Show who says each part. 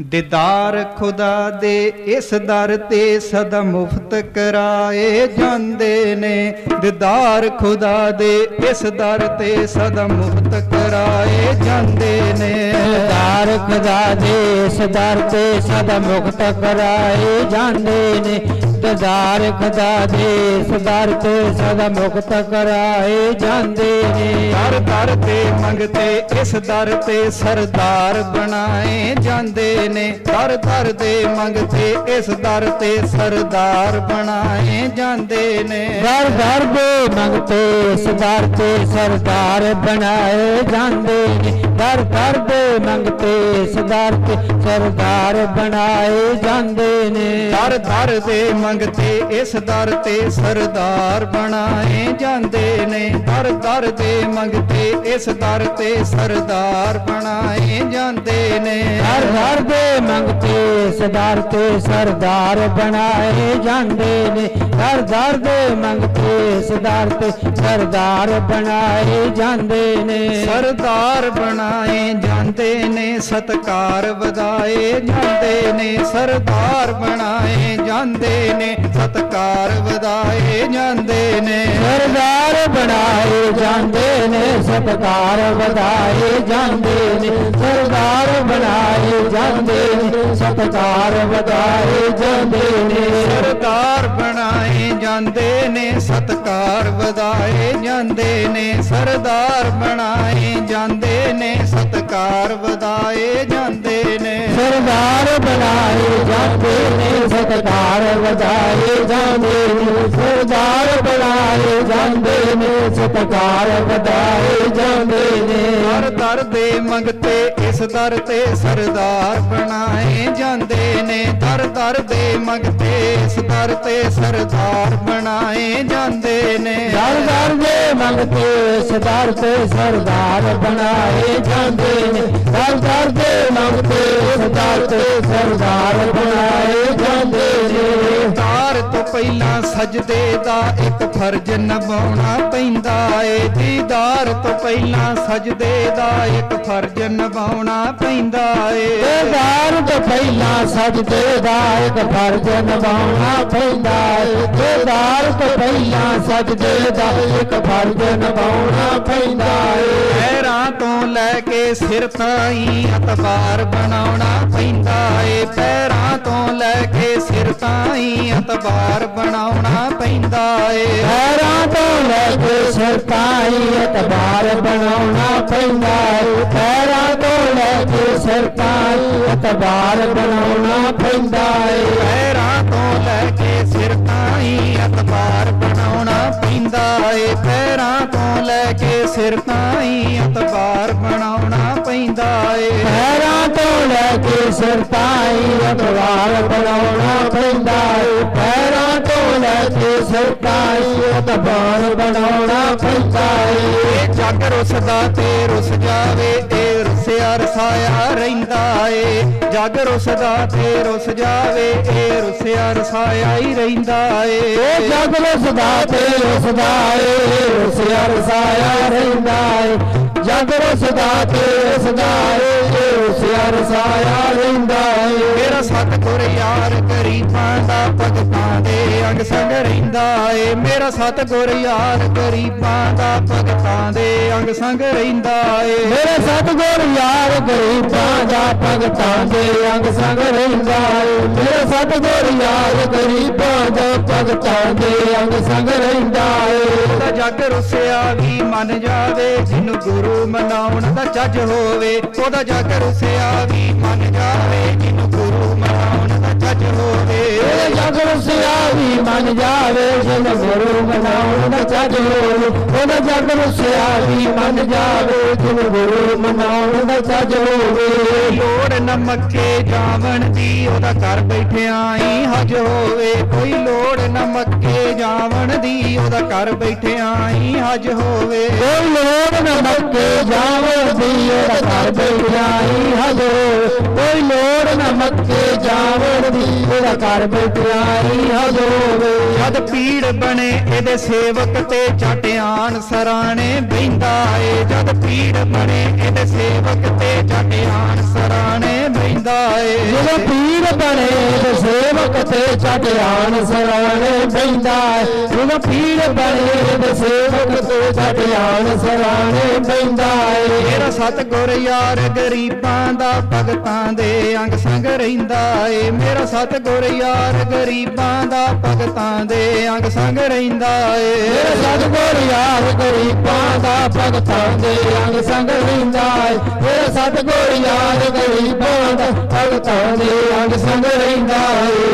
Speaker 1: ਦੀਦਾਰ ਖੁਦਾ ਦੇ ਇਸ ਦਰ ਤੇ ਸਦਾ ਮੁਫਤ ਕਰਾਏ ਜਾਂਦੇ ਨੇ। ਦੀਦਾਰ ਖੁਦਾ ਦੇ ਇਸ ਦਰ ਤੇ ਸਦਾ ਮੁਫਤ ਕਰਾਏ ਜਾਂਦੇ ਨੇ।
Speaker 2: ਦਾਰ ਖੁਦਾ ਦੇ ਇਸ ਦਰ ਤੇ ਸਦਾ ਮੁਫ਼ਤ ਕਰਾਏ ਜਾਂਦੇ ਨੇ। ਦਦਾਰ ਖੁਦਾ ਦੇ ਸਦਰ ਤੇ ਸਦਾ ਮੁਕਤ ਕਰਾਏ ਜਾਂਦੇ ਨੇ।
Speaker 1: ਦਰ ਦਰ ਤੇ ਮੰਗਤੇ ਇਸ ਦਰ ਤੇ ਸਰਦਾਰ ਬਣਾਏ ਜਾਂਦੇ ਨੇ। ਦਰ ਦਰ ਦੇ ਮੰਗਤੇ ਇਸ ਦਰ ਤੇ ਸਰਦਾਰ ਬਣਾਏ ਜਾਂਦੇ ਨੇ।
Speaker 2: ਦਰ ਦਰ ਦੇ ਮੰਗਤੇ ਸਦਰ ਤੇ ਸਰਦਾਰ ਬਣਾਏ ਜਾਂਦੇ ਨੇ। ਦਰ ਦਰ ਦੇ ਮੰਗਤੇ ਸਦਰ ਤੇ ਸਰਦਾਰ ਬਣਾਏ ਜਾਂਦੇ ਨੇ।
Speaker 1: ਦਰ ਦਰ ਦੇ ਮੰਗਤੇ ਇਸ ਦਰ ਤੇ ਸਰਦਾਰ ਬਣਾਏ ਜਾਂਦੇ ਨੇ। ਦਰ ਦਰ ਦੇ ਮੰਗਤੇ ਇਸ ਦਰ ਤੇ ਸਰਦਾਰ ਬਣਾਏ ਜਾਂਦੇ ਨੇ।
Speaker 2: ਹਰ ਘਰ ਦੇ ਮੰਗਤੇ ਸਰਦਾਰ ਤੇ ਸਰਦਾਰ ਬਣਾਏ ਜਾਂਦੇ ਨੇ। ਹਰ ਘਰ ਦੇ ਮੰਗਤੇ ਸਰਦਾਰ ਤੇ ਸਰਦਾਰ ਬਣਾਏ ਜਾਂਦੇ ਨੇ।
Speaker 1: ਸਰਦਾਰ ਬਣਾਏ ਜਾਂਦੇ ਨੇ ਸਤਕਾਰ ਵਧਾਏ ਜਾਂਦੇ ਨੇ। ਸਰਦਾਰ ਬਣਾਏ ਜਾਂਦੇ ਨੇ ਸਤਕਾਰ ਵਧਾਏ ਜਾਂਦੇ ਨੇ।
Speaker 2: ਸਰਦਾਰ ਬਣਾਏ ਜਾਂਦੇ ਨੇ ਸਤਕਾਰ ਵਧਾਏ ਜਾਂਦੇ ਨੇ ਸਰਦਾਰ ਬਣਾਏ ਜਾਂਦੇ ਨੇ ਸਤਕਾਰ ਵਧਾਏ ਜਾਂਦੇ ਨੇ।
Speaker 1: ਸਰਦਾਰ ਬਣਾਏ ਜਾਂਦੇ ਨੇ ਸਤਕਾਰ ਵਧਾਏ ਜਾਂਦੇ ਨੇ ਸਰਦਾਰ ਬਣਾਏ ਜਾਂਦੇ ਨੇ ਸਤਕਾਰ ਵਧਾਏ ਜਾਂਦੇ ਨੇ।
Speaker 2: ਸਰਦਾਰ ਬਣਾਏ ਜਾਂਦੇ ਨੇ ਸਤਕਾਰ ਵਧਾਏ ਜਾਂਦੇ ਨੇ ਸਰਦਾਰ ਬਣਾਏ ਜਾਂਦੇ ਨੇ ਸਤਕਾਰ ਵਧਾਏ ਜਾਂਦੇ ਨੇ।
Speaker 1: ਹਰ ਦਰ ਦੇ ਮੰਗਤੇ ਇਸ ਦਰ ਤੇ ਸਰਦਾਰ ਬਣਾਏ ਜਾਂਦੇ ਨੇ। ਦਰ ਦਰ ਦੇ ਮੰਗਤੇ ਇਸ ਦਰ ਤੇ ਸਰਦਾਰ ਬਣਾਏ ਜਾਂਦੇ ਨੇ।
Speaker 2: ਦਰ ਦਰ ਦੇ ਮੰਗਤੇ ਸਰਦਾਰ ਤੇ ਸਰਦਾਰ ਬਣਾਏ ਜਾਂਦੇ ਨੇ। ਦਰ ਦਰ ਦੇ ਮੰਗਤੇ ਸਰਦਾਰ ਤੇ ਸਰਦਾਰ ਬਣਾਏ
Speaker 1: ਸਜਦੇ ਦਾ ਇੱਕ ਫਰਜ਼ ਨਿਭਾਉਣਾ ਪੈਂਦਾ ਏ। ਦੀਦਾਰ ਤੋਂ ਪਹਿਲਾਂ ਸਜਦੇ ਦਾ ਇੱਕ ਫਰਜ਼ ਨਿਭਾਉਣਾ ਪੈਂਦਾ ਏ।
Speaker 2: ਸਰਦਾਰ ਤੋਂ ਪਹਿਲਾਂ ਸਜਦੇ ਦਾ ਇੱਕ ਫਰਜ਼ ਨਿਭਾਉਣਾ ਪੈਂਦਾ ਏ। ਸਰਦਾਰ ਤੋਂ ਪਹਿਲਾਂ ਸਜਦੇ ਦਾ ਇੱਕ ਫਰਜ਼ ਨਿਭਾਉਣਾ ਪੈਂਦਾ ਏ।
Speaker 1: ਕੇ ਸਿਰ ਤਾਈਂ ਅਤਬਾਰ ਬਣਾਉਣਾ ਪੈਂਦਾ ਏ। ਪੈਰਾਂ ਤੋਂ ਲੈ ਕੇ ਸਿਰ ਤਾਈਂ ਅਤਬਾਰ ਬਣਾਉਣਾ ਪੈਂਦਾ ਏ।
Speaker 2: ਪੈਰਾਂ ਤੋਂ ਲੈ ਕੇ ਸਿਰ ਤਾਈਂ ਇਤਬਾਰ ਬਣਾਉਣਾ ਪੈਂਦਾ ਏ। ਪੈਰਾਂ ਤੋਂ ਲੈ ਕੇ ਸਿਰ ਤਾਈਂ ਇਤਬਾਰ ਬਣਾਉਣਾ ਪੈਂਦਾ ਏ।
Speaker 1: ਪੈਰਾਂ ਤੋਂ ਲੈ ਕੇ ਸਿਰ ਤਾਈਂ ਅਤਬਾਰ ਬਣਾਉਣਾ ਪੈਂਦਾ ਏ। ਪੈਰਾਂ ਲੈ ਕੇ ਸਿਰ ਤਾਈਂ ਅਤਬਾਰ ਬਣਾਉਣਾ ਪੈਂਦਾ ਏ।
Speaker 2: ਪੈਰਾਂ ਤੋਂ ਲੈ ਕੇ ਸਿਰ ਤਾਈਂ ਇਤਬਾਰ ਬਣਾਉਣਾ ਪੈਂਦਾ ਏ। ਪੈਰਾਂ ਤੋਂ ਲੈ ਕੇ ਸਿਰ ਤਾਈਂ ਇਤਬਾਰ ਬਣਾਉਣਾ ਪੈਂਦਾ ਏ।
Speaker 1: ਜੱਗ ਰੁੱਸਦਾ ਤੇ ਰੁੱਸ ਜਾਵੇ ਇਹ ਰੁੱਸਿਆ ਰਸਾਇਆ ਰਹਿੰਦਾ ਏ। ਜੱਗ ਰੁੱਸਦਾ ਤੇ ਰੁੱਸ ਜਾਵੇ ਇਹ ਰੁੱਸਿਆ ਰਸਾਇਆ ਹੀ ਰਹਿੰਦਾ ਏ।
Speaker 2: ਇਹ ਜਗ ਰਸਦਾ ਤੇ ਰਸਦਾ ਏ ਰਸਿਆ ਰਸਾਇਆ ਰਹਿੰਦਾ ਏ। ਜਗ ਰਸਦਾ ਤੇ ਰਸਦਾ ਏ ਰਸਿਆ ਰਸਾਇਆ ਰਹਿੰਦਾ ਏ।
Speaker 1: ਸਤਿਗੁਰ ਯਾਰ ਗਰੀਬਾਂ ਦਾ ਭਗਤਾਂ ਦੇ ਅੰਗ ਸੰਗ ਰਹਿੰਦਾ ਏ। ਮੇਰਾ ਸਤਿਗੁਰ ਯਾਰ ਗਰੀਬਾਂ ਦਾ ਭਗਤਾਂ ਦੇ ਅੰਗ ਸੰਗ ਰਹਿੰਦਾ ਏ।
Speaker 2: ਮੇਰੇ ਸਤਗੁਰ ਯਾਰ ਗਰੀਬਾਂ ਦਾ ਭਗਤਾਂ ਦੇ ਅੰਗ ਸੰਗ ਰਹਿੰਦਾ ਏ। ਮੇਰੇ ਸਤਗੁਰ ਯਾਰ ਗਰੀਬਾਂ ਦਾ ਭਗਤਾਂ ਦੇ ਅੰਗ ਸੰਗ ਰਹਿੰਦਾ ਏ।
Speaker 1: ਉਹਦਾ ਜੱਗ ਰੁੱਸਿਆ ਵੀ ਮੰਨ ਜਾਵੇ ਜਿਹਨੂੰ ਗੁਰੂ ਮਨਾਉਣ ਦਾ ਚੱਜ ਹੋਵੇ ਉਹਦਾ ਜੱਗ ਰੁੱਸਿਆ ਵੀ ਮੰਨ ਜਾਵੇ।
Speaker 2: ਰਸਿਆ ਵੀ ਮੰਨ ਜਾਵੇ ਜਿਨ ਗੁਰੂ ਮਨਾਉਣ ਹੋਵੇ ਉਹਦਾ ਜਗ ਰਸਿਆ ਵੀ ਮੰਨ ਜਾਵੇ ਜਿਨ ਗੁਰੂ ਮਨਾਉਣ ਹੋਵੇ
Speaker 1: ਲੋੜ। ਨਾ ਮੱਕੇ ਜਾਵਣ ਦੀ ਉਹਦਾ ਘਰ ਬੈਠਿਆਂ ਹੀ ਹਜ ਹੋਵੇ। ਕੋਈ ਲੋੜ ਨਾ ਮੱਕੇ ਜਾਵਣ ਦੀ ਉਹਦਾ ਘਰ ਬੈਠਿਆਂ ਹੀ ਹਜ ਹੋਵੇ।
Speaker 2: ਕੋਈ ਲੋੜ ਨਾ ਮੱਕੇ ਜਾਵੇ ਦੀ ਉਹਦਾ ਘਰ ਬੈਠਿਆ ਹੀ ਹਜੋ ਕੋਈ ਲੋੜ ਅੱਗੇ ਜਾਵਣ ਵੀਰ ਕਰ ਬਟਿਆਈ ਹਜ਼ੂਰ
Speaker 1: ਜਦ ਪੀੜ ਬਣੇ ਇਹਦੇ ਸੇਵਕ ਤੇ ਜਟਿਆਨ ਸਰਾਣੇ ਬੈਂਦਾ ਏ। ਜਦ ਪੀੜ ਬਣੇ ਇਹਦੇ ਸੇਵਕ ਤੇ ਜਟਿਆਨ ਸਰਾਣੇ ਬੈਂਦਾ ਏ।
Speaker 2: ਬਣੇ ਤੇ ਸੇਵਕ ਤੇ ਚਟਿਆਨ ਸਰਾਣੇ ਏ ਜਦੋਂ ਪੀਰ ਬਣੇ ਤੇ ਸੇਵਕ ਤੇ ਚਟਿਆਨ ਸਰਾਣੇ ਬੈਂਦਾ ਏ
Speaker 1: ਮੇਰਾ ਸਤਿਗੁਰ ਯਾਰ ਗਰੀਬਾਂ ਦਾ ਭਗਤਾਂ ਦੇ ਅੰਗ ਸੰਗ ਰਹਿੰਦਾ ਏ। ਮੇਰਾ ਸਤਿਗੁਰ ਯਾਰ ਗਰੀਬਾਂ ਦਾ ਭਗਤਾਂ ਦੇ ਅੰਗ ਸੰਗ ਰਹਿੰਦਾ ਏ।
Speaker 2: ਮੇਰੇ ਸਤਿਗੁਰ ਯਾਰ ਗਰੀਬਾਂ ਦਾ ਭਗਤਾਂ ਦੇ ਅੰਗ ਸੰਗ ਰਹਿੰਦਾ ਏ। ਮੇਰੇ ਸਤਿਗੁਰ ਯਾਰ سندر ايندا آهيو